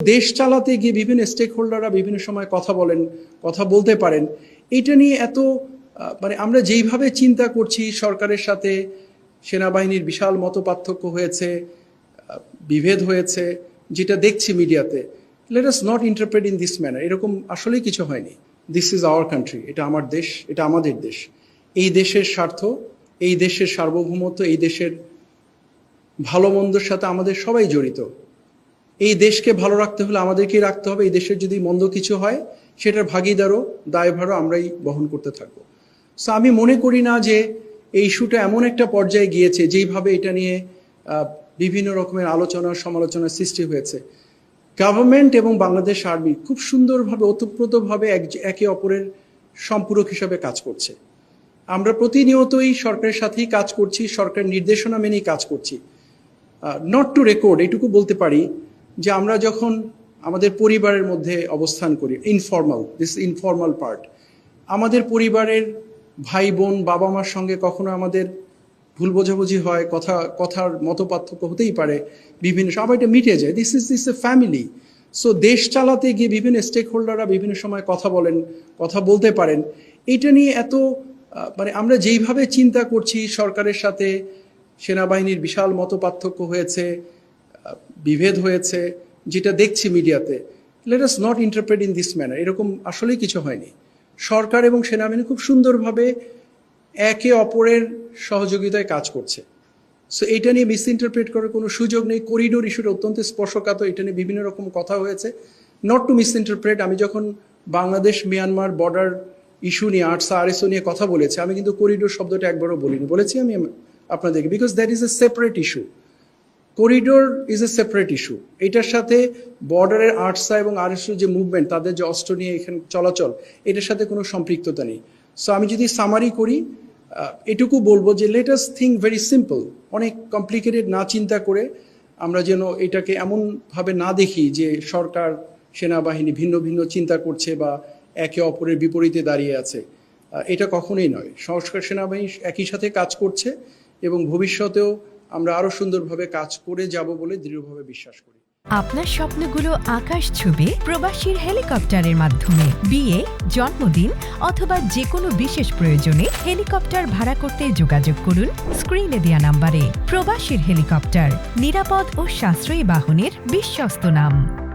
দেশ চালাতে গিয়ে বিভিন্ন স্টেক হোল্ডাররা বিভিন্ন সময় কথা বলেন, কথা বলতে পারেন, এটা নিয়ে এত মানে আমরা যেইভাবে চিন্তা করছি, সরকারের সাথে সেনাবাহিনীর বিশাল মত পার্থক্য হয়েছে বিভেদ হয়েছে, যেটা দেখছি মিডিয়াতে let us not interpret in this manner এরকম আসলেই কিছু হয়নি। দিস ইজ আওয়ার কান্ট্রি এটা আমার দেশ, এটা আমাদের দেশ। এই দেশের স্বার্থ, এই দেশের সার্বভৌমত্ব, এই দেশের ভালো মন্দর সাথে আমাদের সবাই জড়িত। এই দেশকে ভালো রাখতে হলে আমাদেরকেই রাখতে হবে। এই দেশের যদি মন্দ কিছু হয়, সেটার ভাগিদারও, দায়ভারও আমরাই বহন করতে থাকব। সো আমি মনে করি না যে এই ইস্যুটা এমন একটা পর্যায়ে গিয়েছে, যেইভাবে এটা নিয়ে বিভিন্ন রকমের আলোচনা, সমালোচনার সৃষ্টি হয়েছে। গভর্নমেন্ট এবং বাংলাদেশ আর্মি খুব সুন্দরভাবে, ওতপ্রোতভাবে এক- অপরের সম্পূরক হিসাবে কাজ করছে। আমরা প্রতিনিয়তই সরকারের সাথেই কাজ করছি সরকারের নির্দেশনা মেনেই কাজ করছি। নট টু রেকর্ড এটুকু বলতে পারি যে আমরা যখন আমাদের পরিবারের মধ্যে অবস্থান করি ইনফর্মাল দিস ইনফর্মাল পার্ট আমাদের পরিবারের ভাই বোন বাবা মার সঙ্গে কখনো আমাদের ভুল বোঝাবুঝি হয়, কথা, কথার মত পার্থক্য হতেই পারে, বিভিন্ন সব এটা মিটে যায় this is this a family so দেশ চালাতে গিয়ে বিভিন্ন স্টেক হোল্ডাররা বিভিন্ন সময় কথা বলেন, কথা বলতে পারেন, এটা নিয়ে এত মানে আমরা যেইভাবে চিন্তা করছি, সরকারের সাথে সেনাবাহিনীর বিশাল মত পার্থক্য হয়েছে বিভেদ হয়েছে, যেটা দেখছি মিডিয়াতে let us not interpret in this manner এরকম আসলেই কিছু হয়নি। সরকার এবং সেনাবাহিনী খুব সুন্দরভাবে একে অপরের সহযোগিতায় কাজ করছে। সো এটা নিয়ে মিস ইন্টারপ্রেট করার কোনো সুযোগ নেই করিডোর ইস্যুটা অত্যন্ত স্পর্শকাতর, এটা নিয়ে বিভিন্ন রকম কথা হয়েছে। নট টু মিস ইন্টারপ্রেট আমি যখন বাংলাদেশ মিয়ানমার বর্ডার ইস্যু নিয়ে আর্টসা আরএসও নিয়ে কথা বলেছি, আমি কিন্তু করিডোর শব্দটা একবারও বলিনি, বলেছি আমি আপনাদেরকে because that is a separate issue corridor is a separate issue এটার সাথে বর্ডারের আর্টসা এবং আরএসও যে মুভমেন্ট তাদের যে অস্ত্র নিয়ে এখানে চলাচল, এটার সাথে কোনো সম্পৃক্ততা নেই। সো আমি যদি সামারি করি এটুকু বলব যে let us think very simple অনেক কমপ্লিকেটেড না চিন্তা করে আমরা যেন এটাকে এমনভাবে না দেখি যে সরকার, সেনাবাহিনী ভিন্ন ভিন্ন চিন্তা করছে বা একে অপরের বিপরীতে দাঁড়িয়ে আছে। এটা কখনোই নয়। সংস্কার সেনাবাহিনী একই সাথে কাজ করছে এবং ভবিষ্যতেও আমরা আরও সুন্দরভাবে কাজ করে যাব বলে দৃঢ়ভাবে বিশ্বাস করি। আপনার স্বপ্নগুলো আকাশ ছবি প্রবাসীর হেলিকপ্টারের মাধ্যমে। বিয়ে, জন্মদিন অথবা যে কোনো বিশেষ প্রয়োজনে হেলিকপ্টার ভাড়া করতে যোগাযোগ করুন স্ক্রিনে দেয়া নাম্বারে। প্রবাসীর হেলিকপ্টার, নিরাপদ ও সাশ্রয়ী বাহনের বিশ্বস্ত নাম।